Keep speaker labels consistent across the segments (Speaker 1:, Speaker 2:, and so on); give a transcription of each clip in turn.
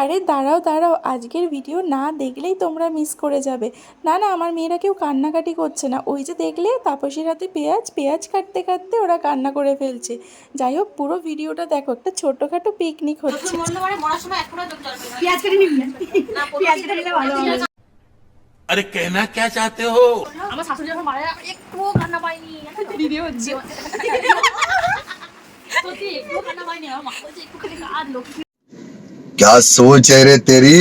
Speaker 1: আরে দাঁড়াও দাঁড়াও আজকের ভিডিও না দেখলেই তোমরা মিস করে যাবে। না না আমার মেয়েরা কেউ কান্নাকাটি করছে না। ওই যে দেখলে তাপসীর হাতে পেঁয়াজ পেঁয়াজ কাটতে কাটতে ওরা কান্না করে ফেলছে। যাই হোক পুরো ভিডিওটা দেখো একটা ছোটোখাটো পিকনিক হচ্ছে।
Speaker 2: अरे कहना क्या चाहते हो
Speaker 3: क्या सोच है रे तेरी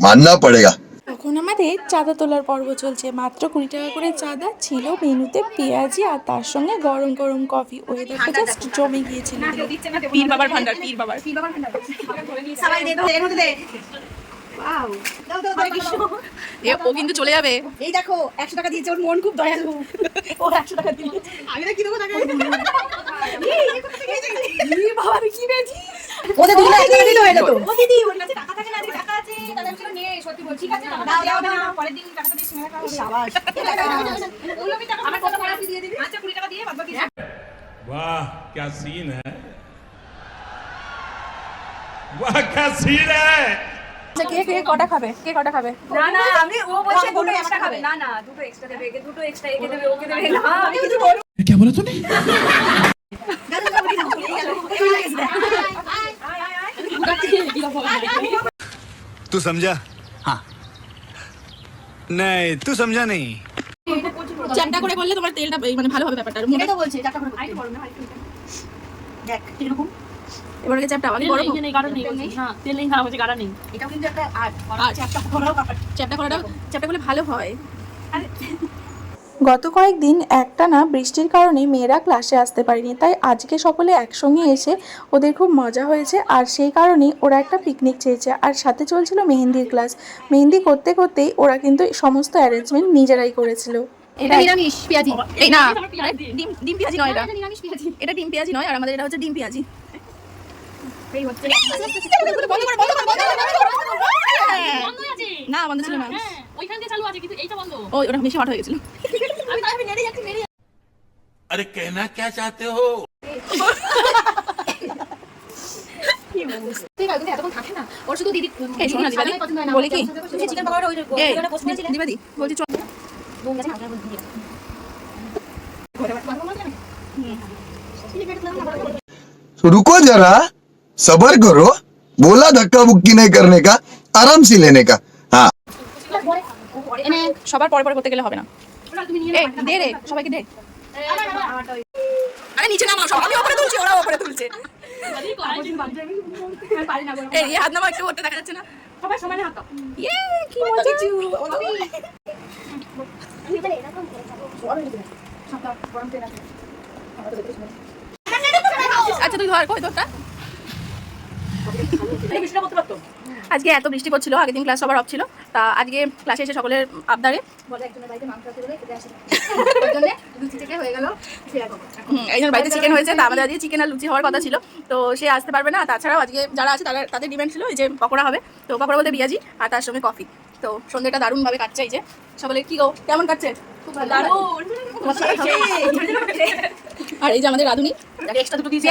Speaker 3: मानना पड़ेगा
Speaker 1: তখন আমাদের চাঁদা তোলার পর্ব চলছে মাত্র কুড়ি টাকা করে চাঁদা ছিল মেনুতে পেঁয়াজি আর তার সঙ্গে গরম গরম কফি ওয়েদারটা জাস্ট জমে গিয়েছিল
Speaker 4: পীর বাবার ভান্ডার পীর বাবার পীর বাবার ভান্ডার সবাই দে দাও এর মধ্যে দে ওয়াও দাও দাও দাও কৃষ্ণ
Speaker 5: এ ও কিন্তু চলে যাবে
Speaker 4: এই দেখো একশো টাকা দিয়েছে ওর মন খুব দয়ালু ও একশো টাকা দিল আমি না কি দেবো টাকা বাবা আমি কি পেয়েছি ওদের দিল এক টাকা দিল এটা তো ও দিদি ওর কাছে টাকা থাকে না আজকে টাকা আছে তাহলে আমি নিয়ে সত্যি বলছি ঠিক আছে দাও দাও দাও পরের দিন টাকাটা দিয়ে সিনেমা খাওয়া শাবাশ ওগুলো আমি টাকা আমার কত টাকা দিয়ে দিবি আচ্ছা 20 টাকা দিয়ে বাদ বাকি
Speaker 2: वाह क्या सीन है वाह क्या सीन है
Speaker 5: আচ্ছা কে কে কটা খাবে কে কটা খাবে
Speaker 4: না না আমি ও বলছে দুটো এক্সট্রা খাবে না না দুটো এক্সট্রা দেবে একে দুটো এক্সট্রা একে দেবে ওকে দেবে না আমি কিছু বলবো
Speaker 2: क्या बोला तूने
Speaker 6: तू समझा हाँ नहीं तू समझा नहीं
Speaker 5: চ্যাপটা করে করলে তোমার তেলটা এই মানে ভালো হবে ব্যাপারটা আর মোটা
Speaker 4: এটা তো বলছি চারটা করে আইটু বড় না আইটু দেখ এরকম
Speaker 5: এবার আগে চ্যাপটা আগে গরম হোক।
Speaker 4: এটাও কিন্তু একটা আর্ট
Speaker 5: আর চ্যাপটা করাও চ্যাপটা করাটা চ্যাপটা করলে ভালো হয়
Speaker 1: গত কয়েকদিন একটানা বৃষ্টির কারণে মেয়েরা ক্লাসে আসতে পারেনি তাই আজকে সকলে একসঙ্গে এসে ওদের খুব মজা হয়েছে। আর সেই কারণেই ওরা একটা পিকনিক চেয়েছে। আর সাথে চলছিল মেহেন্দির ক্লাস মেহেন্দি করতে করতেই ওরা কিন্তু সমস্ত অ্যারেঞ্জমেন্ট নিজেরাই করেছিল।
Speaker 5: এটা
Speaker 4: নিরামিষ পেঁয়াজি।
Speaker 5: এই না ডিম ডিম পেঁয়াজি নয় এটা।
Speaker 4: নিরামিষ পেঁয়াজি।
Speaker 5: এটা ডিম পেঁয়াজি নয় আর আমাদের এটা হচ্ছে ডিম পেঁয়াজি। না বন্ধ ছিল না।
Speaker 7: হ্যাঁ। ওইখান দিয়ে চালু আছে কিন্তু এইটা বন্ধ
Speaker 5: ও ওটা বেশি হট হয়ে গেছিল
Speaker 4: আমি তাহলে নেড়ে যাচ্ছি নেড়ে
Speaker 2: अरे कहना क्या चाहते हो
Speaker 4: ঠিক আছে কিন্তু এতক্ষণ থাকে না ওর শুধু দিদি
Speaker 5: এই শোনো না দিবাদি,
Speaker 4: পছন্দ হয় না
Speaker 5: বলি কি?
Speaker 4: তুমি চিকেন পকোড়া ওই
Speaker 5: এই
Speaker 4: ওখানে পোস্ট করেছিলে
Speaker 5: দিবাদি বলছি চল
Speaker 4: বোন গেছে হালকা করে দিয়ে
Speaker 3: रुको जरा सबर करो बोला धक्का बुक्की नहीं करने का आराम से लेने का हाँ
Speaker 5: এনে সবার পরে পরে করতে গেলে হবে না।
Speaker 4: তুমি
Speaker 5: দে রে সবাইকে দে। আরে নিচে নামাও সব। আমি উপরে তুলছি ওরা উপরে তুলছে।
Speaker 4: পারি না বলো।
Speaker 5: এই এই হাত নামা একটু করতে দেখা যাচ্ছে না।
Speaker 4: সবাই সমানে হাত
Speaker 5: ইয়ে কি মজা। আচ্ছা তুই ধর কই তোরটা? আজকে এত বৃষ্টি পড়ছিল আগের দিন ক্লাস সবার অফ ছিল। তা আজকে ক্লাসে এসে সকলের আবদারে
Speaker 4: বলে একজনের বাড়িতে মাংস জন্য
Speaker 5: চিকেন হয়েছে তা আমাদের আজকে চিকেন আর লুচি হওয়ার কথা ছিল। তো সে আসতে পারবে না তাছাড়াও আজকে যারা আছে তারা তাদের ডিমান্ড ছিল এই যে পকোড়া হবে। তো পকোড়া বলতে বিয়াজি আর তার সঙ্গে কফি তো সন্ধ্যেটা দারুণভাবে কাটছে এই যে। সকলে কি গো কেমন কাটছে? আর এই যে আমাদের রাধুনি।
Speaker 4: এক্সট্রা দুটো দিয়েছি